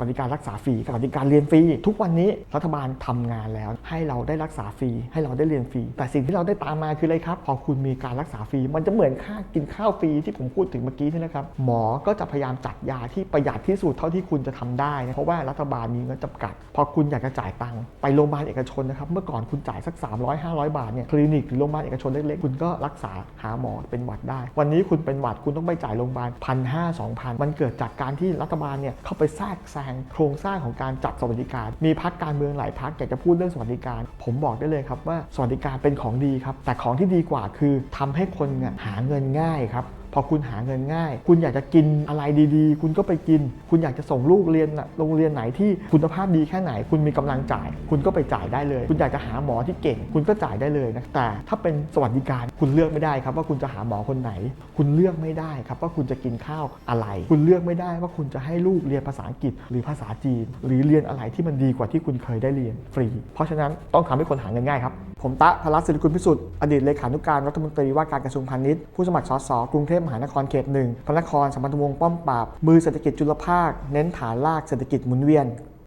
วัสดิการรักษาฟรีสวัสดิการเรียนฟรีทุกวันนี้รัฐบาลทำงานแล้ว ให้เราได้รักษาฟรี ให้เราได้เรียนฟรี แต่สิ่งที่เราได้ตามมาคืออะไรครับ พอคุณมีการรักษาฟรี มันจะเหมือนค่ากินข้าวฟรีที่ผมพูดถึงเมื่อกี้นี่นะครับ หมอก็จะพยายามจัดยาที่ประหยัดที่สุดเท่าที่คุณจะทำได้นะเพราะว่ารัฐบาลมีเงินจำกัด พอคุณอยากจะจ่ายตังค์ไปโรงพยาบาลเอกชนนะครับ เมื่อก่อนคุณจ่ายสัก 300 500 บาทเนี่ยคลินิกหรือโรงพยาบาลเอกชนเล็กๆคุณก็รักษาหาหมอเป็นหวัดได้ วันนี้คุณเป็นหวัดคุณต้องไปจ่ายโรงพยาบาลพันห้าสองพันมันเกิดจากการที่รัฐบาลเนี่ยเข้าไปแทรกแซงโครงสร้างของการจัดสวัสดิการ มีพักการเมืองหลายพักอยากจะพูดเรื่องสวัสดิการ ผมบอกได้เลยครับว่าสวัสดิการเป็นของดีครับ แต่ของที่ดีกว่าคือทำให้คนเนี่ยหาเงินง่ายครับพอคุณหาเงินง่าย คุณอยากจะกินอะไรดีๆ คุณก็ไปกิน คุณอยากจะส่งลูกเรียนโรงเรียนไหนที่คุณภาพดีแค่ไหน คุณมีกำลังจ่าย คุณก็ไปจ่ายได้เลย คุณอยากจะหาหมอที่เก่ง คุณก็จ่ายได้เลยนะแต่ถ้าเป็นสวัสดิการคุณเลือกไม่ได้ครับว่าคุณจะหาหมอคนไหน คุณเลือกไม่ได้ครับว่าคุณจะกินข้าวอะไร คุณเลือกไม่ได้ว่าคุณจะให้ลูกเรียนภาษาอังกฤษ หรือภาษาจีน หรือเรียนอะไรที่มันดีกว่าที่คุณเคยได้เรียนฟรี เพราะฉะนั้นต้องทำให้คนหาเงินง่ายครับ ผมตะพลัสศิริกุลพิสุทธิ์อดีตเลขานุการรัฐมนตรีว่าการกระทรวงพาณิชย์ผู้สมัครสสกรุงเทพมหานครเขตหนึ่งพระนครสัมพันธวงศ์ป้อมปราบมือเศรษฐกิจจุลภาค เน้นฐานลากเศรษฐกิจหมุนเวียน